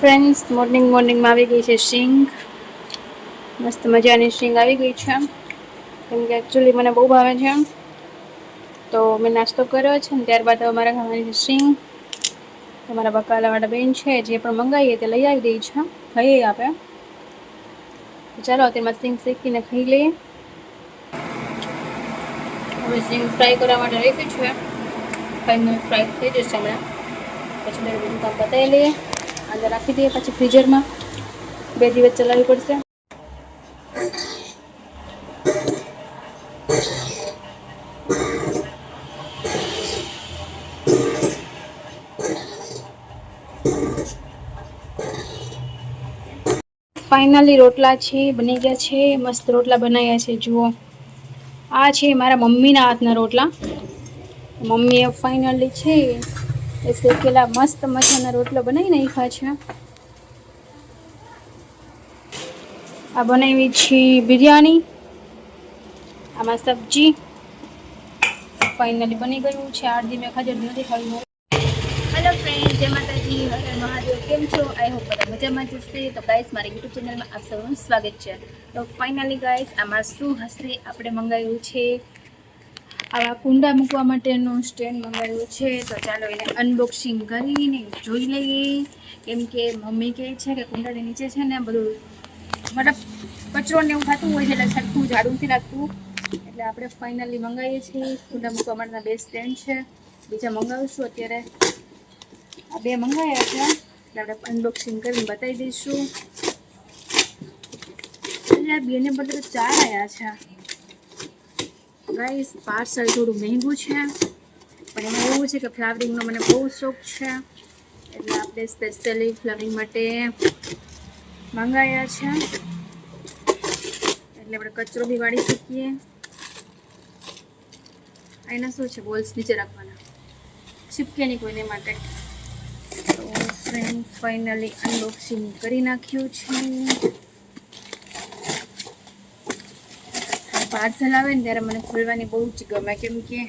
Friends morning મોર્નિંગમાં આવી ગઈ છે શીંગ મસ્ત મજાની શીંગ આવી ગઈ છે. કેમ કે એકચ્યુઅલી મને બહુ ભાવે છે. તો મેં નાસ્તો કર્યો છે ને ત્યારબાદ અમારા ખાવાની છે શીંગ તમારા બકાલાવાળા બેન છે, જે પણ મંગાવીએ તે લઈ આવી દઈ છે. ખાઈએ આપે. ચાલો તેમાં સિંગ શેકીને ખાઈ લઈએ. હવે સિંગ ફ્રાય કરવા માટે રાખી છે. ફાઈનલ ફ્રાય થઈ જશે હમણાં. પછી બીજું કામ બતાવી લઈએ. અંદર રાખી દઈએ પછી ફ્રીઝરમાં બે દિવસ ચલાવવી પડશે ફાઇનલી રોટલા છે બની ગયા છે મસ્ત રોટલા બનાવ્યા છે જુઓ આ છે મારા મમ્મીના હાથના રોટલા મમ્મીએ ફાઇનલી છે એ શેકેલા મસ્ત મજાના રોટલો બનાવી નાખ્યા છે. આ બનાવી છે બિરયાની, આમાં સબ્જી ફાઇનલી બની ગયું છે. અડધી મેં ખાજર નથી ખાવી હેલો ફ્રેન્ડ જય માતાજી. હર મહાદેવ, કેમ છો? આઈ હોપ બધા મજામાં જ હશે. તો ગાઈસ મારી યુટ્યુબ ચેનલમાં આપ સૌનું સ્વાગત છે. તો ફાઇનલી ગાઈસ આમાં શું હશે આપણે મંગાવ્યું છે? આવા કુંડા મૂકવા માટેનું સ્ટેન્ડ મંગાવ્યું છે. તો ચાલો એને અનબોક્સિંગ કરીને જોઈ લઈએ. કેમ કે મમ્મી કહે છે કે કુંડાની નીચે છે ને બધું મતલબ કચરો ને એવું થતું હોય છે એટલે સરખું ઝાડું નથી લાગતું. એટલે આપણે ફાઇનલી મંગાવીએ છીએ. કુંડા મૂકવા માટેના બે સ્ટેન્ડ છે. બીજા મંગાવીશું. અત્યારે આ બે મંગાવ્યા છે. એટલે આપણે અનબોક્સિંગ કરીને બતાવી દઈશું. એટલે આ બેને બદલે ચાર આવ્યા છે. ગાઈસ પાર્સલ થોડું મહેંગું છે, પણ એમાં એવું છે કે ફ્લાવરિંગનો મને બહુ શોખ છે. એટલે આપણે સ્પેશિયલી ફ્લાવરિંગ માટે મંગાવ્યા છે. એટલે આપણે કચરો બી વાળી શકીએ. એના શું છે? બોલ્સ નીચે રાખવાના. ચીપકે નહીં કોઈને માટે. તો ફાઇનલી અનબોક્સિંગ કરી નાખ્યું છે. પાર્સલ આવે ને ત્યારે મને ખોલવાની બહુ જ ગમે. કેમ કે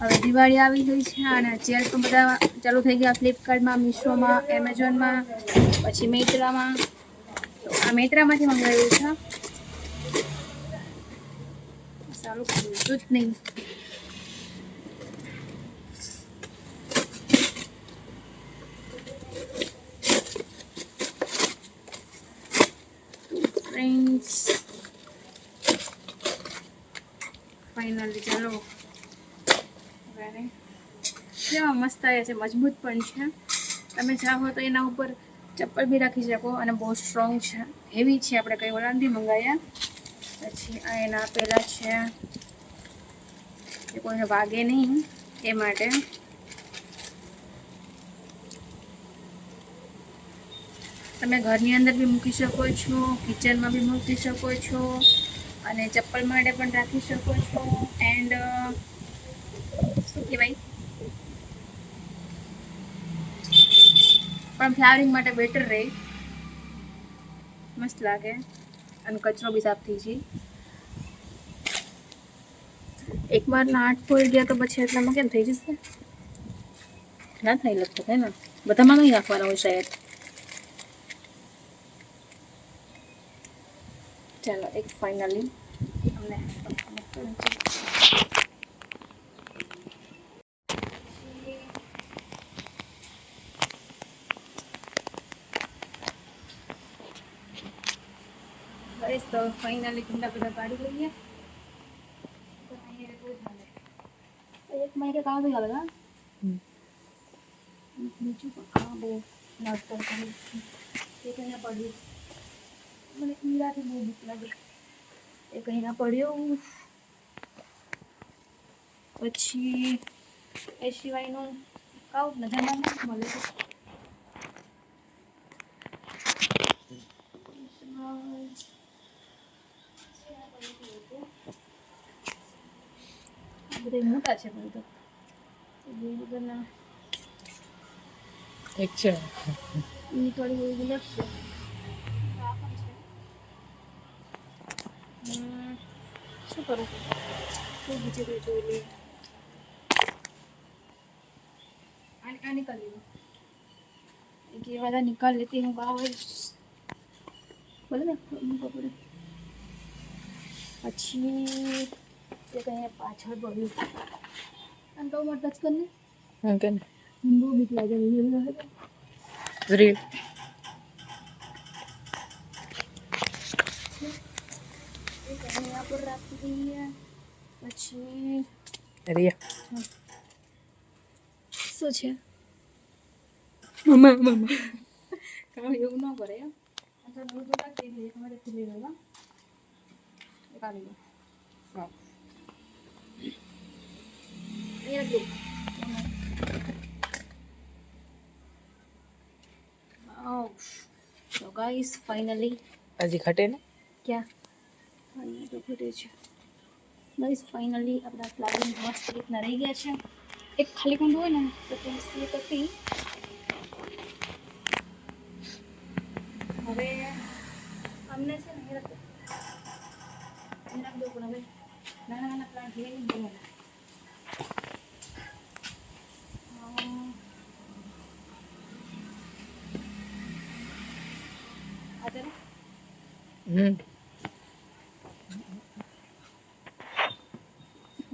હવે દિવાળી આવી ગઈ છે અને ચેર તો બધા ચાલુ થઈ ગયા ફ્લિપકાર્ટમાં, મીશોમાં, એમેઝોનમાં, પછી મેત્રામાં. તો આ મેત્રામાંથી મંગાવ્યું છે. સારું ખુલતું જ નહીં ફ્રેન્ડ્સ ફાઇનલી ચાલો. કેવા મસ્ત આવ્યા છે, મજબૂત પણ છે. તમે ચાહો તો એના ઉપર ચપ્પલ બી રાખી શકો અને બહુ સ્ટ્રોંગ છે. હેવી છે, આપણે કંઈ ઓલાંથી મંગાવ્યા પછી આ એના આપેલા છે, એ કોઈને વાગે નહીં, એ માટે. તમે ઘરની અંદર બી મૂકી શકો છો કિચનમાં બી મૂકી શકો છો. અને ચપ્પલ માટે પણ રાખી શકો છો. એન્ડ શું કહેવાય? પણ ફ્લાવરિંગ માટે બેટર રહે. મસ્ત લાગે. અને કચરો બી સાફ થઈ જાય. એકવાર ના આઠ પોઈ ગયા તો પછી એટલામાં કેમ થઈ જશે? ના થાય લગતું હે ને? બધામાં નહીં રાખવાના હોય શાયદ. ચાલો એક ફાઇનલી અમને બસ તો ફાઇનલી કુંડા બધા કાઢી લઈએ તો અહીંયા એટલું જ હાલે. એક મારે કામ બી હાલે હા બીજું પણ આ બહુ નડતર કરે છે. એ કઈ ના પડ્યું મને ઈરાથી બહુ બીક લાગે એ કઈ ના પડ્યું પછી એ સિવાયનું કાઉટ નજામાં નથી મળે છે. મોટા છે બધું તો. એક છે. લખશે હમ, છ. શું કરું? શું બીજું કંઈ જોઈ લઈએ. આ નિકાલ લેતી હું બાવ બોલે ને મૂકો પડે પછી તે અહીંયા પાછળ પડ્યું. આમ તો મત જ કરીને? હું કે બહુ બીક લાગે રીલ એક અહીંયા પર રાખી દઈએ પછી રિયા શું છે મમ્મા મમ્મા કામ એવું ન કરે એમ તો દૂધ જોતા તે લઈ તમારે ખુલ્લી રહેવા કાઢી લો હા અહીંયા જો તો ગાઈસ ફાઇનલી હજી ઘટે ને ક્યાં અહીંયા તો ઘટે છે. બસ ફાઇનલી આપણા ફ્લાવરિંગ મસ્ત રીતના રહી ગયા છે. એક ખાલી કુંડ હોય ને, તો તે સ્લીપ હતી હવે અમને છે ને દો પણ હવે નાના નાના પ્લાન્ટ લઈને બોલવાના આ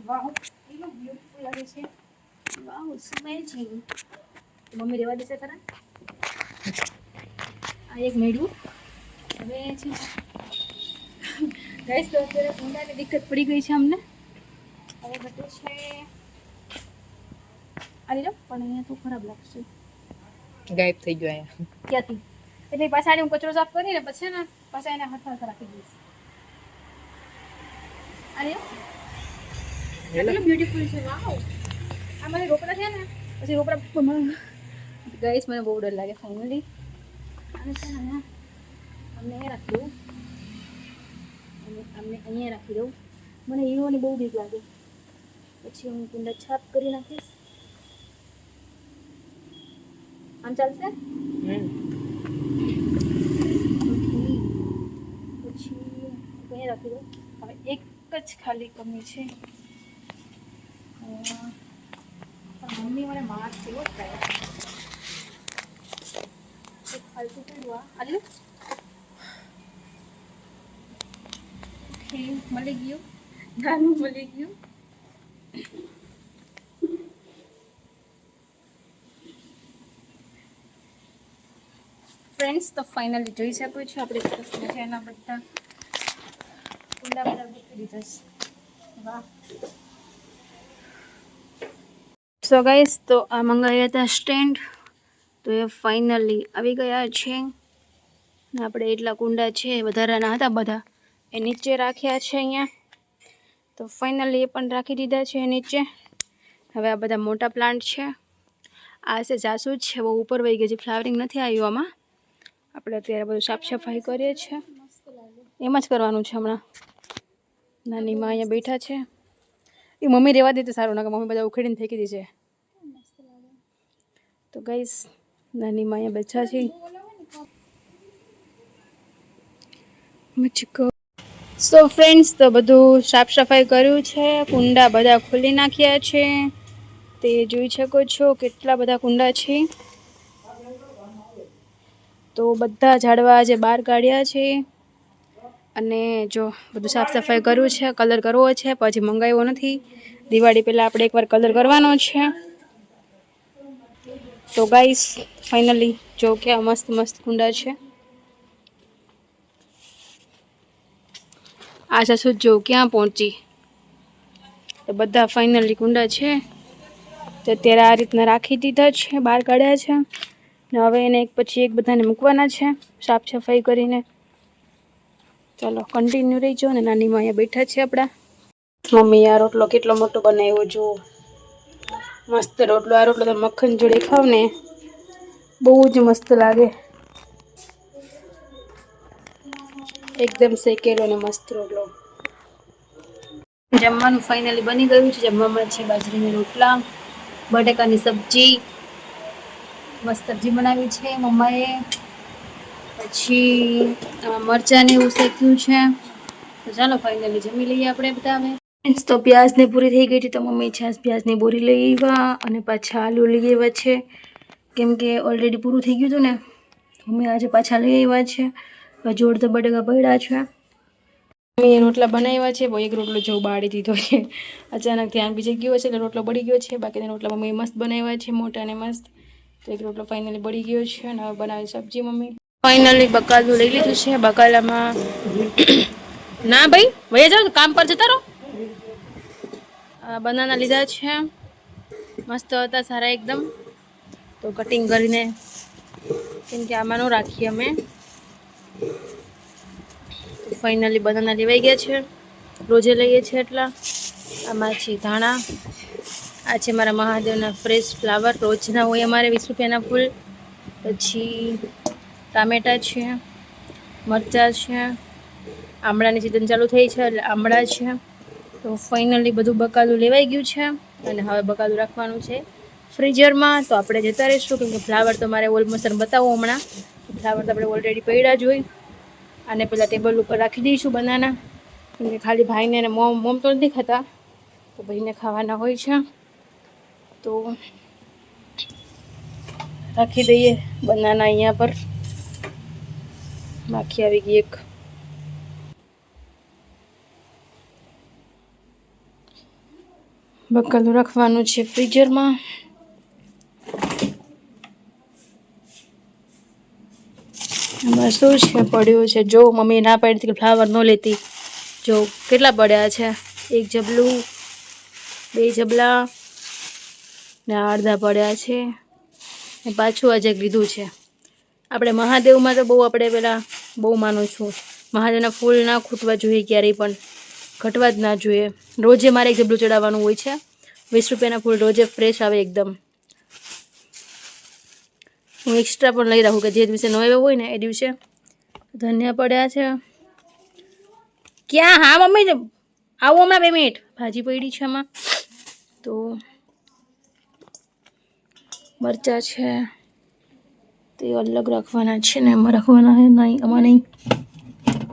વાવ એટલું બ્યુટીફુલ લાગે છે. વાવ સ્મેલ છે મમ્મી રેવા દેશે ખરા આ એક મેળવું હવે છે ગાઈસ તો અત્યારે ઊંડાની દિક્કત પડી ગઈ છે અમને. હવે ઘટે છે આ લીધો પણ અહીંયા તો ખરાબ લાગશે. ગાયબ થઈ ગયો અહીંયા. ક્યાંથી? એટલે પાછા હું કચરો સાફ કરીને પછી ને પાછા એને હાથ હાથ રાખી દઈશ. આ લીધો કેટલું બ્યુટીફુલ છે. વાવ આ મને રોકડા છે ને પછી રોકડા ગાઈસ મને બહુ ડર લાગે ફાઇનલી અને છે ને અહીંયા અમને રાખી દઉં. અને અમને અહીંયા રાખી દઉં. મને હીરોની બહુ બીક લાગે. પછી હું કુંડા છાપ કરી નાખીશ. આમ ચાલશે? પછી અહીંયા રાખી દઉં. હવે એક જ ખાલી કમી છે. મમ્મી મને થાય એક ફાલતુ પડ્યું આ આ લે ઓકે મળી ગયું નાનું મળી ગયું ફ્રેન્ડ્સ તો ફાઇનલી જોઈ શકો છો આપણે સરસ મજાના બધા કુંડા બધા મૂકી દીધા છે. વાહ. સો ગાઈસ તો આ મંગાવ્યા હતા સ્ટેન્ડ. તો એ ફાઇનલી આવી ગયા છે. આપણે એટલા કુંડા છે, વધારાના હતા બધા. એ નીચે રાખ્યા છે અહીંયા. તો ફાઇનલી એ પણ રાખી દીધા છે નીચે. હવે આ બધા મોટા પ્લાન્ટ છે. આ છે જાસૂદ છે, બહુ ઉપર વહી ગઈ છે ફ્લાવરિંગ નથી આવ્યું આમાં. આપણે અત્યારે બધું સાફ સફાઈ કરીએ છીએ. એમ જ કરવાનું છે હમણાં. નાની માં અહીંયા બેઠા છે. એ મમ્મી રહેવા દે તો સારું ના મમ્મી બધા ઉખેડીને ફેંકી દે તો ગઈશ નાની માયા બેઠા છે. મચકો સો ફ્રેન્ડ્સ તો બધું સાફ સફાઈ કર્યું છે, કુંડા બધા ખોલી નાખ્યા છે. તે જોઈ શકો છો કેટલા બધા કુંડા છે. તો બધા ઝાડવા જે બહાર કાઢ્યા છે. અને જો બધું સાફ સફાઈ કરવું છે, કલર કરવો છે પછી મંગાવ્યો નથી. દિવાળી પહેલાં આપણે એકવાર કલર કરવાનો છે. તો ગાઈસ ફાઇનલી જો કેવા મસ્ત મસ્ત કુંડા છે. આ સાસુ જો ક્યાં પહોંચી. તો બધા ફાઇનલી કુંડા છે. તો અત્યારે આ રીતના રાખી દીધા છે, બહાર કાઢ્યા છે. ને હવે એને એક પછી એક બધાને મૂકવાના છે, સાફ સફાઈ કરીને. ચાલો કન્ટિન્યુ રહીજો ને નાનીમાં અહીંયા બેઠા છે આપણા. મમ્મી, આ રોટલો કેટલો મોટો બનાવ્યો જો. મસ્ત રોટલો, આ રોટલો તો મક્ખન જોડે ખાવ ને. બહુ જ મસ્ત લાગે. એકદમ શેકેલો ને મસ્ત રોટલો. જમવાનું ફાઇનલી બની ગયું છે. જમવામાં છે બાજરીના રોટલા, બટેકાની સબ્જી. મસ્ત સબ્જી બનાવી છે મમ્માએ. પછી મરચાંને એવું શેક્યું છે. તો ચાલો ફાઇનલી જમી લઈએ આપણે બધા હવે તો પ્યાજને પૂરી થઈ ગઈ હતી તો મમ્મી છાસ પ્યાઝની બોરી લઈ આવ્યા અને પાછા આલુ લઈ આવ્યા છે. કેમ કે ઓલરેડી પૂરું થઈ ગયું હતું ને, મમ્મી આજે પાછા લઈ આવ્યા છે. જોડ તો બટેકા પડ્યા છે. મમ્મીએ રોટલા બનાવ્યા છે એક રોટલો જો બાળી દીધો છે. અચાનક ધ્યાન બીજે ગયો છે એટલે રોટલો બળી ગયો છે. બાકીના રોટલા મમ્મી મસ્ત બનાવ્યા છે મોટા અને મસ્ત. તો એક રોટલો ફાઇનલી બળી ગયો છે અને હવે બનાવી સબ્જી મમ્મી. ફાઇનલી બકાલું લઈ લીધું છે. બકાલામાં ના ભાઈ, વયા જાઓ કામ પર જતા રહો. બનાના લીધા છે. મસ્ત હતા સારા એકદમ. તો કટિંગ કરીને કેમ કે આમાં નો રાખીએ અમે. ફાઇનલી બનાના લેવાઈ ગયા છે. રોજે લઈએ છીએ એટલા. આમાં છે ધાણા. આ છે મારા મહાદેવના ફ્રેશ ફ્લાવર રોજના હોય અમારે વીસ રૂપિયાના ફૂલ. પછી ટામેટા છે, મરચાં છે, આમળાની સિઝન ચાલુ થઈ છે, એટલે આમળા છે. તો ફાઇનલી બધું બકાલું લેવાઈ ગયું છે અને હવે બકાલું રાખવાનું છે ફ્રીઝરમાં. તો આપણે જતા રહીશું, કેમકે ફ્લાવર તો મારે ઓલમોસ્ટ બતાવો હમણાં. ફ્લાવર તો આપણે ઓલરેડી પડ્યા જ હોય. આને પહેલાં ટેબલ ઉપર રાખી દઈશું બનાના કેમકે ખાલી ભાઈને એને મોમ મોમ તો નથી ખાતા. તો ભાઈને ખાવાના હોય છે. તો રાખી દઈએ બનાના અહીંયા પર. માખી આવી ગઈ એક બકલું રાખવાનું છે ફ્રીઝરમાં એમાં શું છે પડ્યું છે જો મમ્મી ના પાડી કે ફ્લાવર ન લેતી જો કેટલા પડ્યા છે? એક જબલું બે જબલા ને અડધા પડ્યા છે. પાછું આજે લીધું છે. આપણે મહાદેવમાં તો બહુ આપણે પેલા બહુ માનું છું. મહાદેવના ફૂલ ના ખૂટવા જોઈએ ક્યારેય પણ, ઘટવા જ ના જોઈએ. રોજે મારે એક જબલું ચડાવવાનું હોય છે. વીસ રૂપિયાના ફૂલ રોજે ફ્રેશ આવે એકદમ. હું એક્સ્ટ્રા પણ લઈ રાખું કે જે દિવસે નવે હોય ને એ દિવસે. ધનિયા પડ્યા છે. ક્યાં? હા, મમ્મી, આવો હમણાં બે મિનિટ. ભાજી પડી છે આમાં. તો, મરચાં છે. તે અલગ રાખવાના છે ને એમાં રાખવાના છે, નહીં, આમાં નહીં.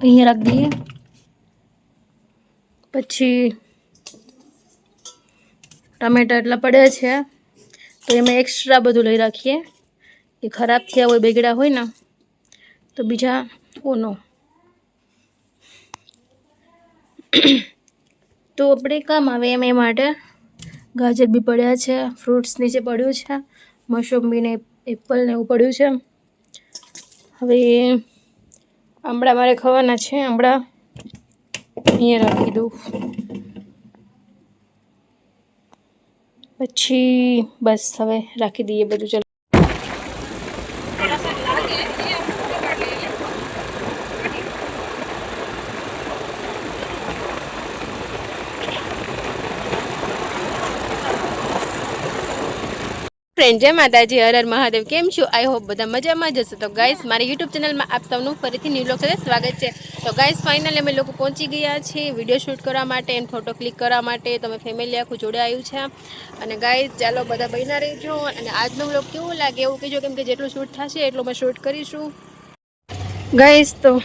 અહીંયા રાખી દઈએ. પછી ટમેટા એટલા પડ્યા છે, તો એમાં એક્સ્ટ્રા બધું લઈ રાખીએ. એ ખરાબ થયા હોય બેગડા હોય ને, તો બીજા ઓનો. તો આપણે કામ આવે એમ એ માટે. ગાજર બી પડ્યા છે ફ્રૂટ્સ નીચે પડ્યું છે, મશરૂમ ને એપલ ને એવું પડ્યું છે. હવે આંબળા મારે ખાવાના છે. આંબળા અહીંયા રાખી દઉં. પછી બસ હવે રાખી દઈએ બધું. ચાલો. ફ્રેન્ડ જય માતાજી, હર હર મહાદેવ. કેમ છો? આઈ હોપ બધા મજામાં જશો તો ગાઈસ મારી યુટ્યુબ ચેનલમાં આપ સૌનું ફરીથી ન્યૂ લોક સાથે સ્વાગત છે. તો ગાઈસ ફાઇનલી અમે લોકો પહોંચી ગયા છીએ વીડિયો શૂટ કરવા માટે એન્ડ ફોટો ક્લિક કરવા માટે. તમે ફેમિલી આખું જોડે આવ્યું છે. અને ગાઈસ ચાલો બધા બન્યા રહેજો. અને આજનો બ્લોગ કેવો લાગે? એવું કહેજો કેમ કે જેટલું શૂટ થશે એટલું અમે શૂટ કરીશું. ગાઈસ તો